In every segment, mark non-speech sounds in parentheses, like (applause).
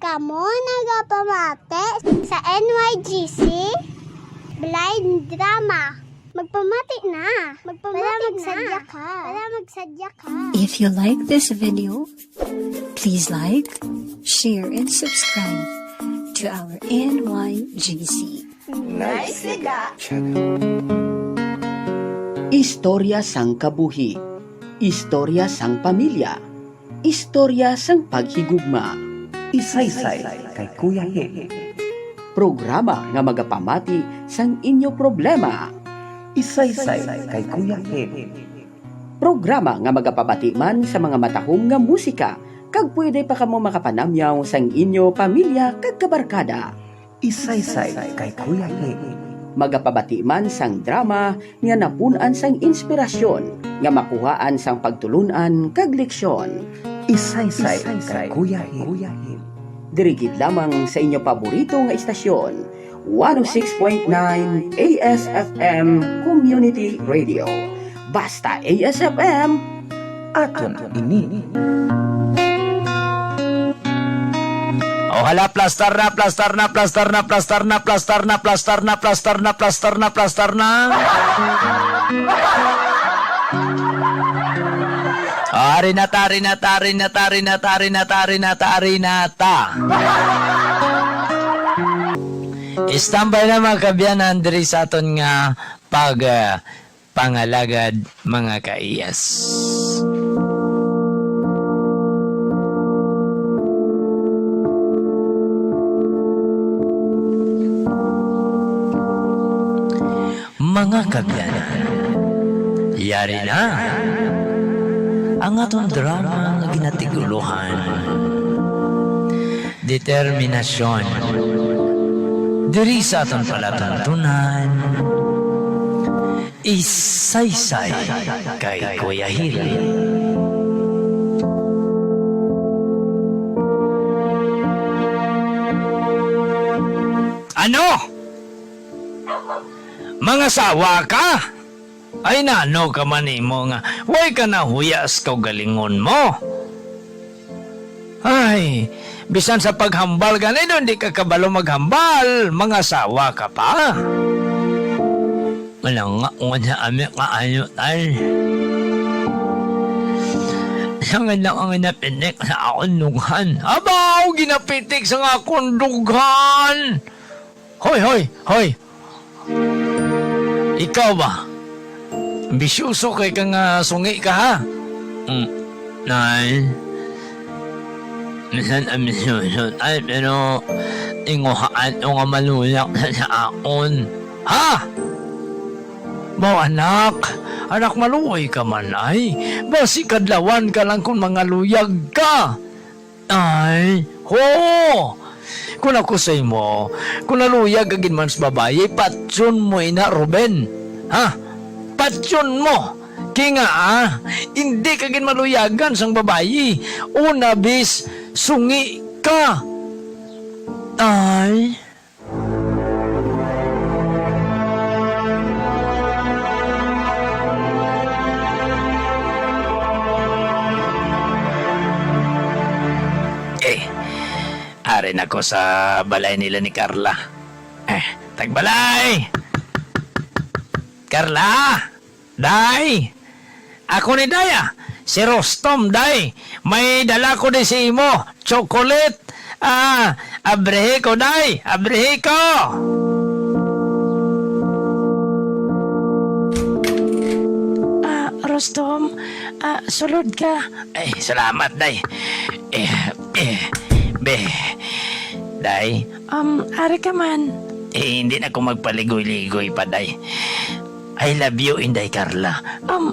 Kamo nagapamate sa NYGC Blind Drama. Magpamati na. Magpamati Para magsadya ka. Para magsadya ka. If you like this video, please like, share, and subscribe to our NYGC. Istorya sang kabuhi. Istorya sang pamilya. Istorya sang paghigugma. Isaysay kay Kuya Hil. Programa nga magapamati sang inyo problema. Isaysay kay Kuya Hil. Programa nga magapabati man sa mga matahong nga musika kag pwede pa kamo makapanamyaw sang inyo pamilya kag kabarkada. Isaysay kay Kuya Hil. Magapabati man sang drama nga napunan sang inspirasyon nga makuhaan sang pagtulunan kag leksyon. Isaysay kay Kuya Hil. Dirigid lamang sa inyo paborito nga istasyon, 106.9 ASFM Community Radio. Basta ASFM, Aton ini. Oh, hala, plastar na, plastar na, plastar na, plastar na, plastar na, plastar na, plastar na, plastar na, plastar na. Ari na ta, ari na ta, ari na ta, ari na ta, ari na ta, ari na ta, ari na ta. Istambay na mga kabyanan diri sa aton nga pag ah, pangalagad mga kaiyas. Mga kabyanan, yari na ang atong drama nga ginatiguluhan. Determinasyon. Diri sa atong palatuntunan. Isaysay kay Kuya Hil. Ano? Mga sawa ka? Ay nano ka man imo nga, way ka na huyas kau galingon mo. Ay, bisan sa paghambal ganito, hindi ka kabalo maghambal, mga sawa ka pa. Wala nga, nga na ami ka ayo tay. Siya nga lang ang napinik sa akong lughan. Abaw, ginapitik sa akong lughan. Hoy, hoy, hoy. Ikaw ba? Ambisyoso kay ka nga sungi ka ha? Mm. Nay. Minsan ambisyoso ay pero inguhaan o nga maluyak na sa akon. Ha? Mo anak, anak maluoy ka man ay. Basi kadlawan ka lang kung mga luyag ka. Ay, ho! Kung ako sa imo, kung naluyag agin man sa babae, patsun mo ina, Ruben. Ha? Patsun mo. Kaya nga, ah, hindi ka gin maluyagan sang babae. Una bis, sungi ka. Ay. Arin ako sa balay nila ni Carla. Eh, tagbalay! Carla! Day! Ako ni Daya, si Rostom, Day. May dala ko din si Imo, chocolate. Ah, abrehe ko, Day. Abrehe ko! Ah, Rostom, ah, sulod ka. Ay, salamat, Day. Eh, eh, be, Day, Um, ari ka man. eh, hindi na ako magpaligoy-ligoy pa, Day. I love you, Inday Carla. Um,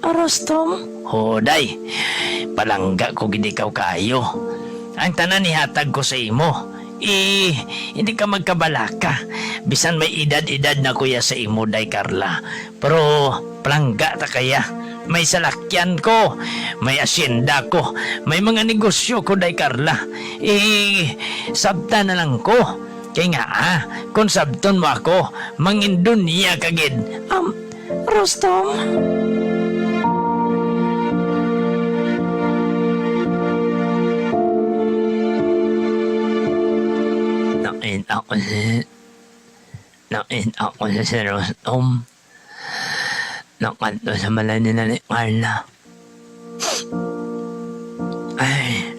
Rostom, Hoday, palangga ko gid ikaw kaayo. Ang tanan nihatag ko sa imo. Eh, hindi ka magkabalaka. Bisan may edad-edad na kuya sa imo, day Carla. Pero, palangga ta kaya. May salakyan ko, may asyenda ko, may mga negosyo ko, day Carla. Eh, sabta na lang ko. Kaya nga ah, kung sabton mo ako, mangindun niya kagid. um, Rostom, nakita ko si... Nakita ko si si Rostom. Nakanto sa malay nila ni Carla. Ay.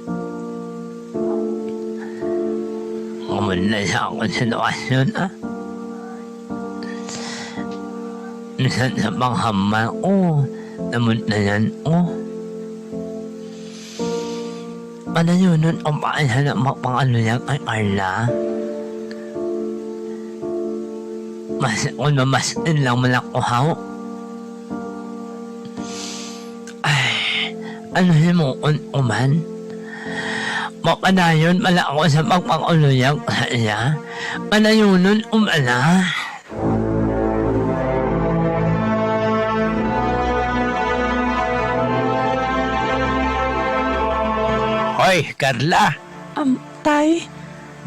Kumanda siya ako sa lokasyon, ah. Minsan sa panghamal ko, namuntayan ko. Ano yun nun, ang paano na magpangalo yan kay Carla? Mas, kung mamasin lang malakuhaw. Ano yun mo, un uman? Mapanayon, mala ako sa pagpanguluyan sa iya. Panayunon, umala. Hoy, Carla, Um, tay?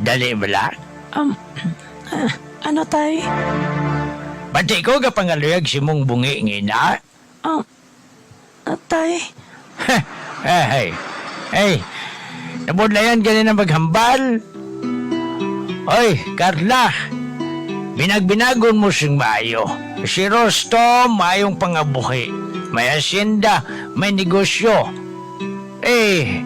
dali bala. Um, ah, ano tay? Pati ko ka pangaluyag si mong bungi ngina. Um, ah, tay? (laughs) hey, hey. Nabudlayan ka na maghambal. Hoy, Carla. Binagbinagon mo sing maayo. Si Rostom, mayong pangabuhi. May asyenda, may negosyo. Eh,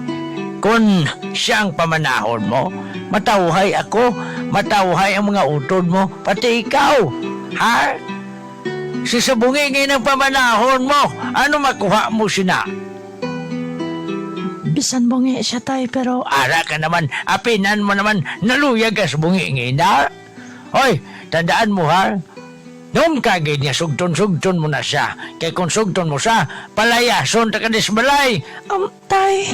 kung siya ang pamanahon mo, matawhay ako, matawhay ang mga utod mo, pati ikaw. Ha? Si sabungi ngayon ang pamanahon mo, ano makuha mo sina? Bisan bungi siya tay pero Ara ka naman, apinan mo naman, naluyag ka sa bungi ngina. Hoy, tandaan mo ha, noon kagay niya, sugton-sugton mo na siya. Kay kung sugton mo siya, palayason ta ka disbalay. um, tay?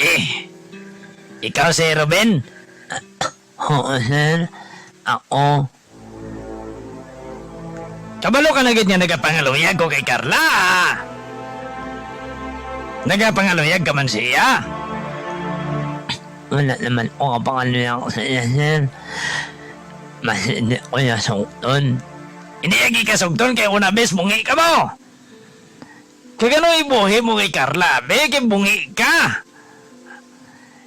Eh, ikaw si Ruben? Sir. Ako. Kabalo ka na ganyan nagapangaluyag ko kay Carla. Nagapangaluyag ka man siya. Wala naman ko kapangaluyag ko sa iya, sir. Mas hindi ko niya sungton. Hindi agi ka kay una bes bungi ka mo. Kaya gano'y ibuhi mo kay Carla, be, kay bungi ka.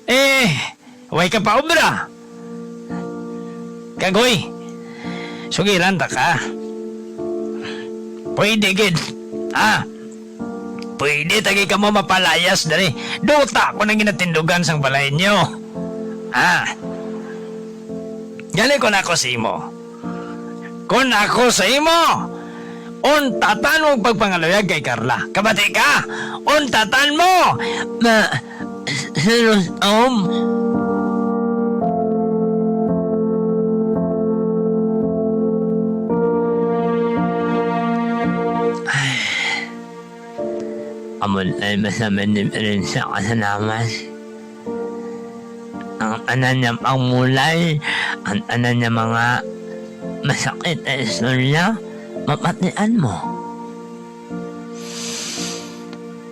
Eh, way ka pa obra. Kagoy, sugilan ta ka. Pwede gid. Ha? Pwede tagi ka mo mapalayas dari. Duta ko nang ginatindugan sang balay nyo. Ha? Gali ko na ako sa imo. Kung ako sa imo, untatan mo ang pagpangaluyag kay Carla. Kabati ka! Untatan mo! Ma... Hello, (clears throat) um... Amon ay masaman din rin sa kasalamat. Ang tanan niya pang mulay, ang tanan niya mga masakit na istorya, mapatian mo.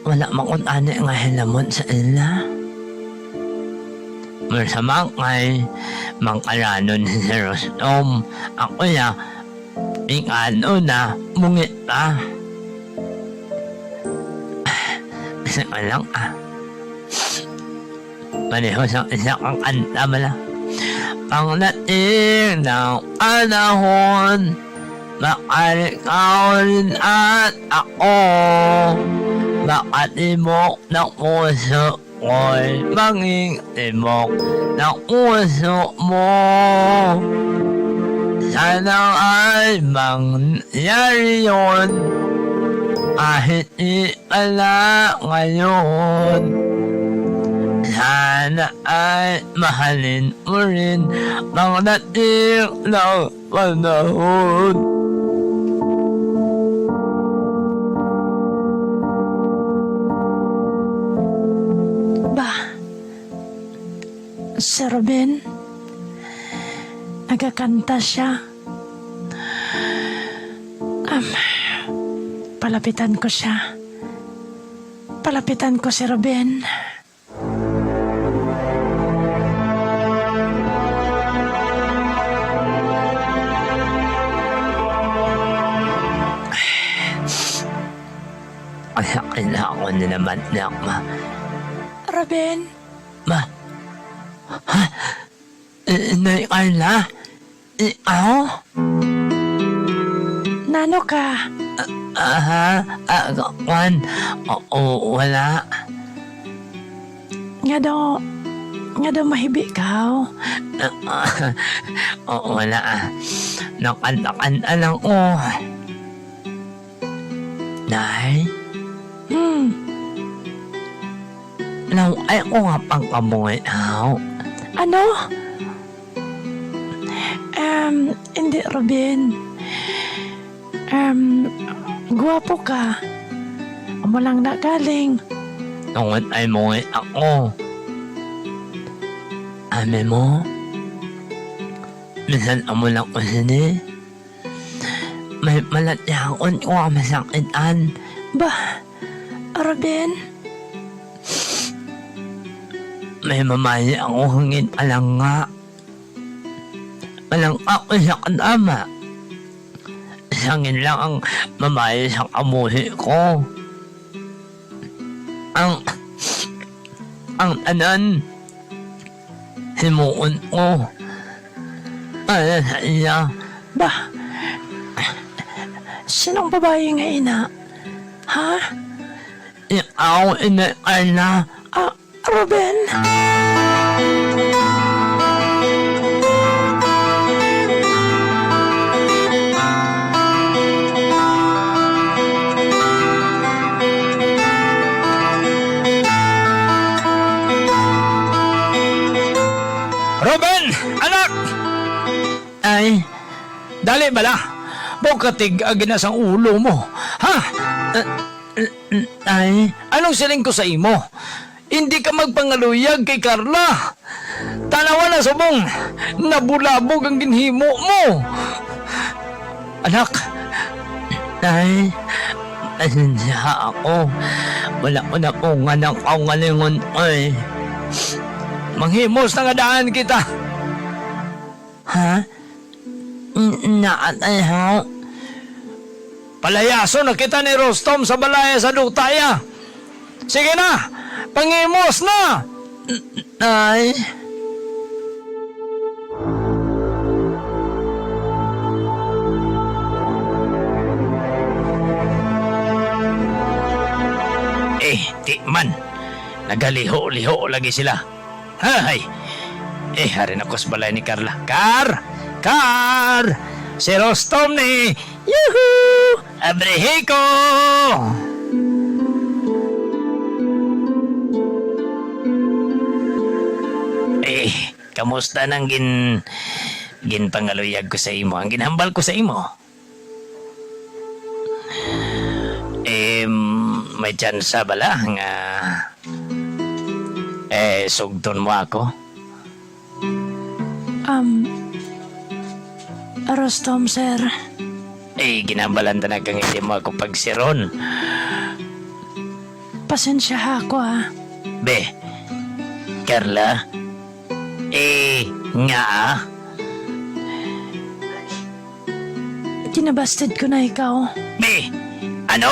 Wala makon ani nga hilamon sa ila. Masama kay mangkalanon (laughs) si Rostom. Ako ya, ingano na, mungit pa. Kasi ka lang ah. Pareho sa isa kang kanta mala. Pangdating ng panahon, makarikaw rin at ako. Makatimok ng puso ko'y maging timok ng puso mo. Sana ay mangyari yun kahit di pala ngayon. Sana ay mahalin mo rin ang dating ng panahon. Ba? Si Ruben? Nagkakanta siya. Um, palapitan ko siya. Palapitan ko si Ruben. Anak, anak ko na naman, anak, ma. Ruben? Ma? Ha? Eh, Nay Carla? Eh, Ikaw? Nano ka? Ah, ah, kwan? Oo, wala. Nga daw, nga daw mahibi ka. (laughs) Oo, wala. ah. Nakanta-kanta lang ko. Nay? Hmm, Nang ay ko nga pang kamoy aw. ano? Um, hindi, Ruben. Um, guwapo ka. Amo lang na galing. Tungod ay mo ako. Ame mo? Minsan amo lang ko sini. May malatyaon ko ang masakitan. Ba, Ruben, May mamaya ako hangin alang nga. Alang ako sa kadama. Sangin lang ang mamaya sa kamuhi ko. Ang... Ang tanan. Himuon ko. Ano sa iya? ba? Sinong babae nga ina? Ha? Ikaw, ina, Carla. Ah, Ruben? Ruben! Dali bala. Bukatig aginas ang ulo mo. Ha? Uh, uh, ay, anong siling ko sa imo? Hindi ka magpangaluyag kay Carla. Tanawa na subong. Nabulabog ang ginhimo mo. Anak, ay, pasensya ako. Wala ko na pong anak ang ngalingon ay. Manghimos na nga daan kita. Ha? Naatay ha? Palayaso na kita ni Rostom sa balaya sa Dutaya. Sige na, pangimos na! Ay... Eh, di man. Nagaliho-liho lagi sila. Hay! Eh, harin ako sa balay ni Carla. Car! Car! Si Rostom ni... Yuhu! Abrehe ko! Eh, kamusta nang gin... Gin pangaluyag ko sa imo? Ang ginhambal ko sa imo? Eh, may tsansa bala nga... Eh, sugton mo ako? Um, Rostom, sir. Eh, ginambalan na kang hindi mo ako pagsiron. Pasensya ha ako ah. Be, Carla? Eh, nga ah. Kinabasted ko na ikaw. Be, ano?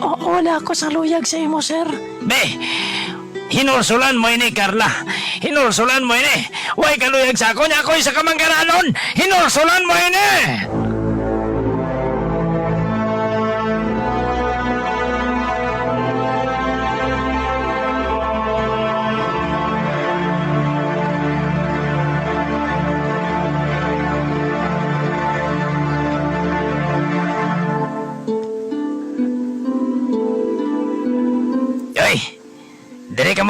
Oo, wala ako sa luyag sa imo, sir. Be, hinursulan mo ini, Carla. Hinursulan mo ini. Huwag kaluyag sa ako niya ako'y sa kamanggaranon. Hinursulan mo ini.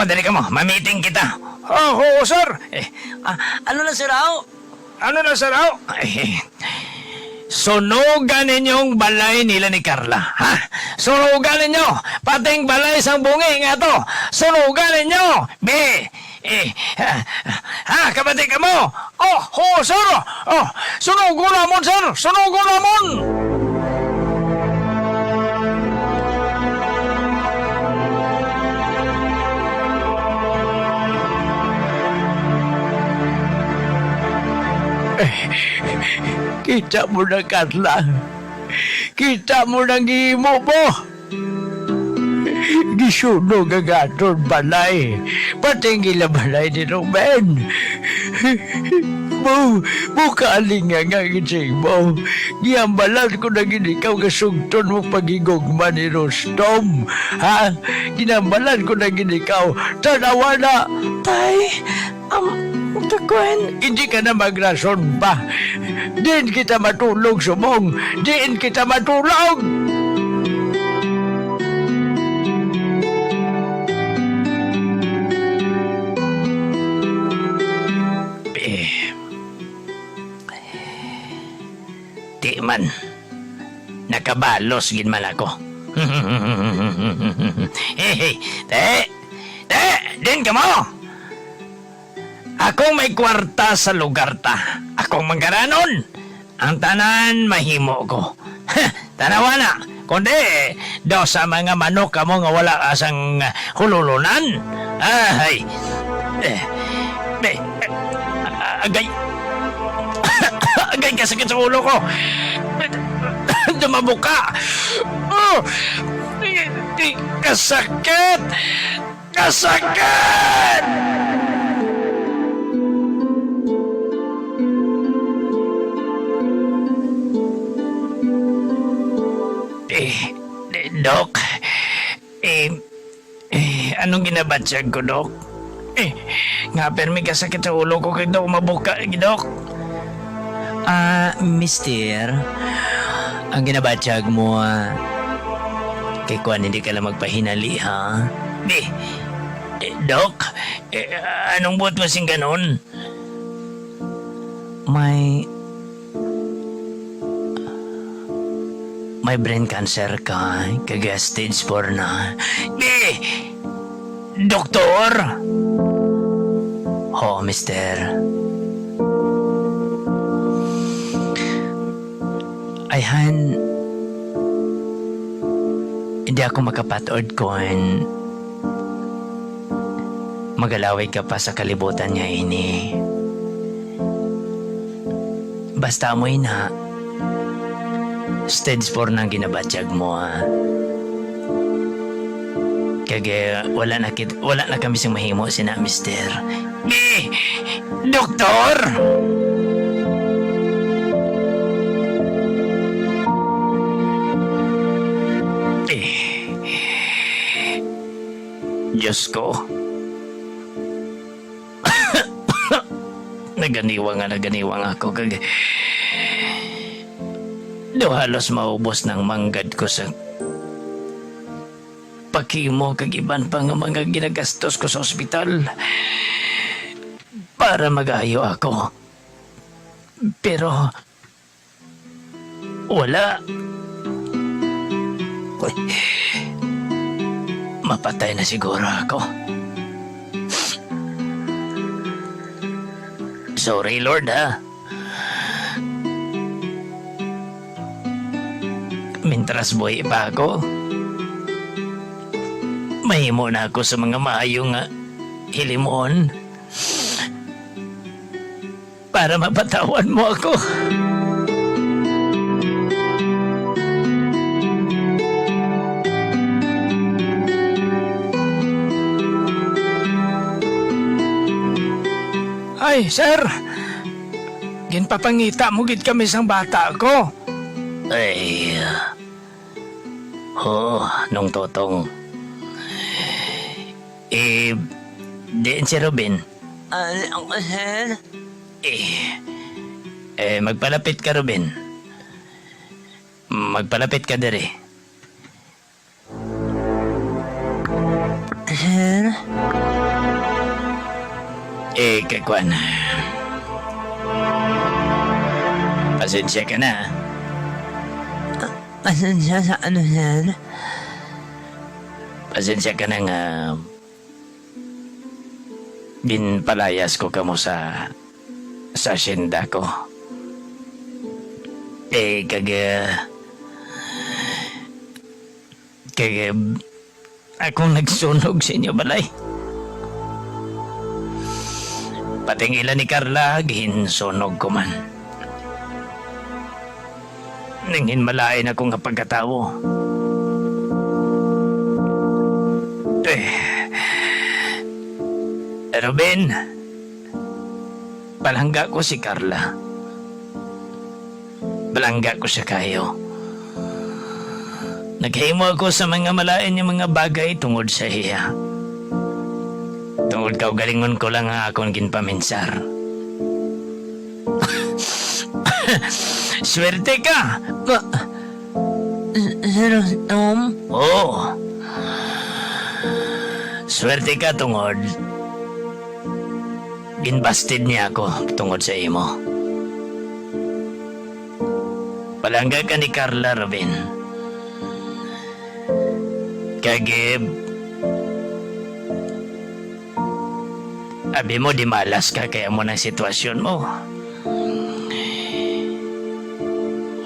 Mo, dali ka mo. Mamiting kita. Oh, oo, sir. Eh, ah, ano na, sir, Ao? Ano na, sir, Ao? Eh, sunugan ninyong balay nila ni Carla, ha? Sunugan ninyo, pating balay sa bungi nga to. Sunugan ninyo, be. Eh, ha, ha, kabati ka mo. Oh, oh, sir. Oh, sunugo namon, sir. Sunugo namon. Kita mo na, Carla. Kita mo na gimo mo. Gisunog ang aton balay. Pati ang ilabalay ni Ruben. Mo, mukaling nga nga gising mo. Giambalan ko na ginikaw kasugton mo pagigugma ni Rostom. Ha? Ginambalan ko na ginikaw. Tanawa na. Tay, um, takwen. Hindi ka na magrason pa. Diin kita matulog, sumong. Diin kita matulog. Eh. Di man. Nakabalos gin man ako. (laughs) hey, hey, te, te, din ka mo. Ako may kwarta sa lugar ta. Akong manggaranon. Ang tanan mahimo ko. Tanawa na. Kundi, daw sa mga manok ka mo nga wala asang hululunan. Ay. Eh, eh, ah, agay. (coughs) agay kasakit sa ulo ko. (coughs) Dumabuka. Oh, kasakit. Kasakit! Eh, Dok, eh, eh, anong ginabatsag ko, Dok? Eh, nga permi ka sakit sa ulo ko kaya mabuka, eh, Dok. Ah, mister, ang ginabatsag mo, ah, kay Kwan hindi ka lang magpahinali, ha? Eh, eh Dok, eh, anong buot mo sing ganon? May May brain cancer ka, kaga stage 4 na. Eh! Doktor! Ho, mister. Ayhan, hindi ako makapatod kung magalaway ka pa sa kalibutan niya ini. Basta mo na, Stage 4 na ginabatyag mo, ha? Kaya wala na, kit, wala na kami sing mahimo sina, mister. Eh! Doktor! Eh. Diyos ko. (coughs) naganiwang nga, naganiwang ako. Kag... Do halos maubos ng manggad ko sa pakimo kag iban pa nga mga ginagastos ko sa ospital para magayo ako. Pero wala. Uy, mapatay na siguro ako. Sorry, Lord, ha? Mintras buhay pa ako. Mahimo na ako sa mga maayong nga hilimon. Para mapatawan mo ako. Ay, sir! Ginpapangita mo gid kami sang bata ko. Ay, Oo, nung totong. Eh, diin si Robin. Ano ko, sir? Eh, eh, magpalapit ka, Robin. Magpalapit ka dere. Sir? Eh, kakwan. Pasensya ka na, ah. Pasensya sa ano, sir? Pasensya ka na nga. Binpalayas ko kamo sa sa asyenda ko. Eh, kaga... Kaga... Akong nagsunog sa inyo, balay. Pating ilan ni Carla, ginsunog ko man. Nang hinmalain akong pagkatao. Eh, Robin, balangga ko si Carla. Balangga ko siya kayo. Naghimo ako sa mga malain yung mga bagay tungod sa iya. Tungod kaugalingon ko lang ang akong ginpaminsar. (laughs) Swerte ka! Ma... Sir Tom? Oo. Swerte ka tungod. Ginbasted niya ako tungod sa imo. Palangga ka ni Carla Robin. Kagib. Abi mo di malas ka kaya mo ng sitwasyon mo.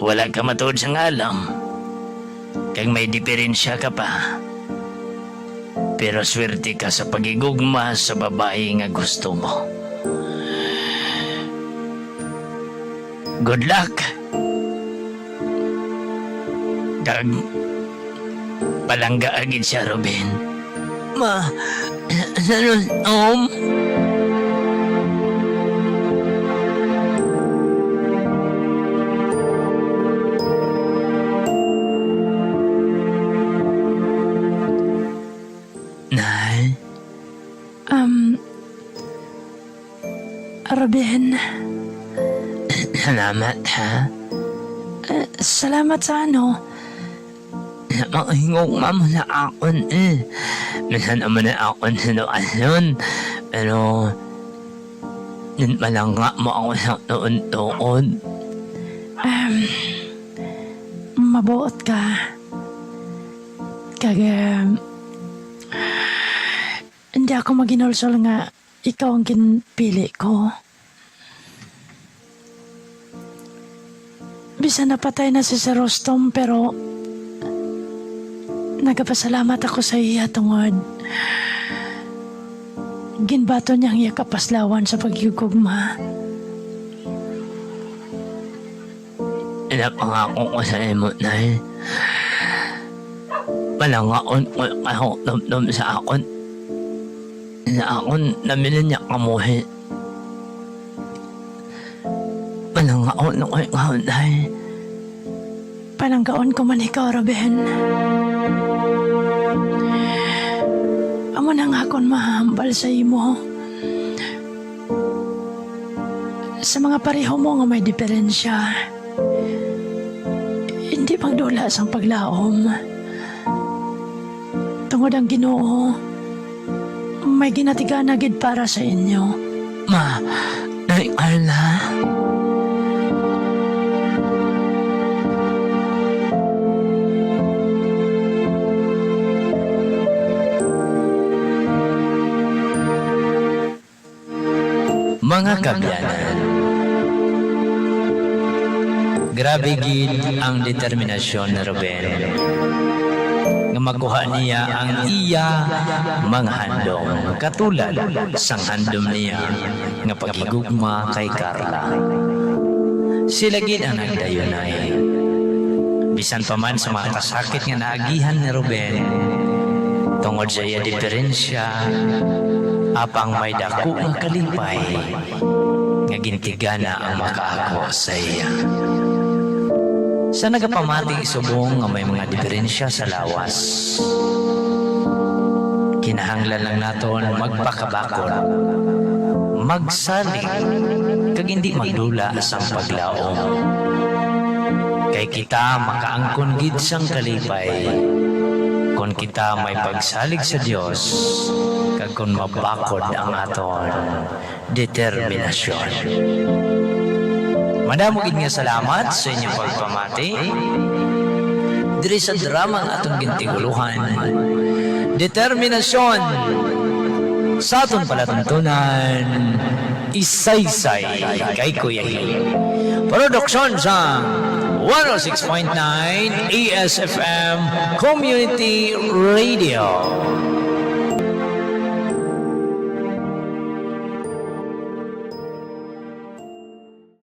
Wala ka matuod sa ngalam. Kag may diferensya ka pa. Pero swerte ka sa pagigugma sa babae nga gusto mo. Good luck. Kag palangga agad siya, Robin. Ma, ano, Om? Nay, Ruben, (clears throat) salamat ha. eh, salamat sa ano. Makahingog mo na akon eh. Minsan naman na akon sinuasyon. Pero, yun malangga mo ako sa noon-noon. Um, mabuot ka. Kag, um, hindi ako maginulsol nga ikaw ang ginpili ko. Bisa napatay na si Sir Rostom pero nagapasalamat ako sa iya tungod. Ginbato niyang iya kapaslawan sa pagigugma. Inapangako ko sa imo na eh. Malangaon ko ako dumdum sa akon. Na akon namili niya kamuhi. Malangaon ko ikaw na eh. Pananggaon ko man ikaw, Ruben. Amo na nga akong mahambal sa imo. Sa mga pareho mo nga may diferensya. Hindi magdula ang paglaom. Tungod ang ginoo, may ginatiga na gid para sa inyo. Ma, Nay Carla. Mga kabyanan, grabe gid ang determinasyon ni Ruben nga makuha niya ang iya mga handom katulad sang handom niya nga pagigugma kay Carla. Sila gid ang nagdayunay. Bisan pa man sa mga kasakit nga naagihan ni Ruben, tungod sa iya diferensya, apang may dako nga kalipay, nga gintigana ang makaako sa iya. Sa nagapamating subong nga may mga diferensya sa lawas. Kinahanglan lang naton magpakabakod, magsalig, kag hindi magdula sa paglaom. Kay kita makaangkon gid sang kalipay, kung kita may pagsalig sa Dios, kung mabakod ang aton determinasyon. Madamo gid nga salamat sa inyong pagpamati. Diri sa drama ang atong gintiguluhan. Determinasyon sa atong palatuntunan. Isaysay kay Kuya Hil. Produksyon sa 106.9 ESFM Community Radio.